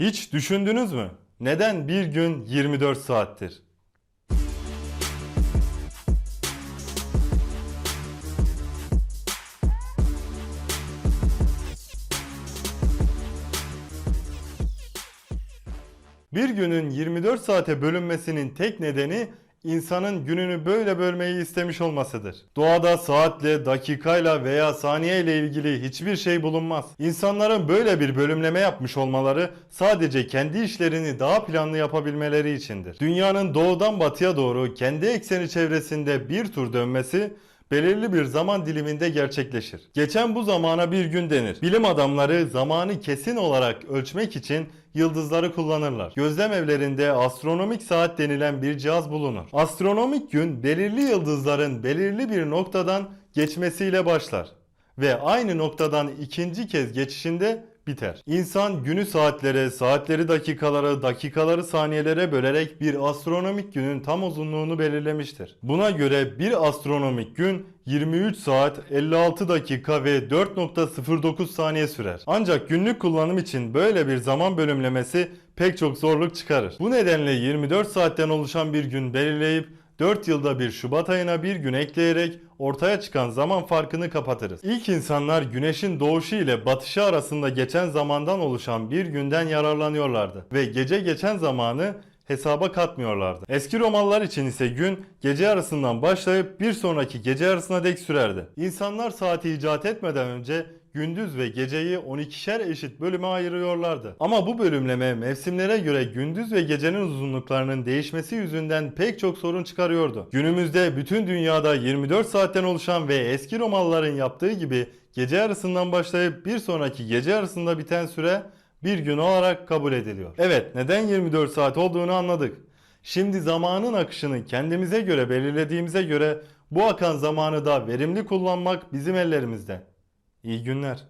Hiç düşündünüz mü? Neden bir gün 24 saattir? Bir günün 24 saate bölünmesinin tek nedeni insanın gününü böyle bölmeyi istemiş olmasıdır. Doğada saatle, dakikayla veya saniye ile ilgili hiçbir şey bulunmaz. İnsanların böyle bir bölümleme yapmış olmaları sadece kendi işlerini daha planlı yapabilmeleri içindir. Dünyanın doğudan batıya doğru kendi ekseni çevresinde bir tur dönmesi belirli bir zaman diliminde gerçekleşir. Geçen bu zamana bir gün denir. Bilim adamları zamanı kesin olarak ölçmek için yıldızları kullanırlar. Gözlem evlerinde astronomik saat denilen bir cihaz bulunur. Astronomik gün belirli yıldızların belirli bir noktadan geçmesiyle başlar ve aynı noktadan ikinci kez geçişinde biter. İnsan günü saatlere, saatleri dakikalara, dakikaları saniyelere bölerek bir astronomik günün tam uzunluğunu belirlemiştir. Buna göre bir astronomik gün 23 saat 56 dakika ve 4.09 saniye sürer. Ancak günlük kullanım için böyle bir zaman bölümlemesi pek çok zorluk çıkarır. Bu nedenle 24 saatten oluşan bir gün belirleyip 4 yılda bir Şubat ayına bir gün ekleyerek ortaya çıkan zaman farkını kapatırız. İlk insanlar güneşin doğuşu ile batışı arasında geçen zamandan oluşan bir günden yararlanıyorlardı ve gece geçen zamanı hesaba katmıyorlardı. Eski Romalılar için ise gün gece yarısından başlayıp bir sonraki gece yarısına dek sürerdi. İnsanlar saati icat etmeden önce gündüz ve geceyi 12'şer eşit bölüme ayırıyorlardı. Ama bu bölümleme mevsimlere göre gündüz ve gecenin uzunluklarının değişmesi yüzünden pek çok sorun çıkarıyordu. Günümüzde bütün dünyada 24 saatten oluşan ve eski Romalıların yaptığı gibi gece yarısından başlayıp bir sonraki gece yarısında biten süre bir gün olarak kabul ediliyor. Evet, neden 24 saat olduğunu anladık. Şimdi zamanın akışını kendimize göre belirlediğimize göre bu akan zamanı da verimli kullanmak bizim ellerimizde. İyi günler.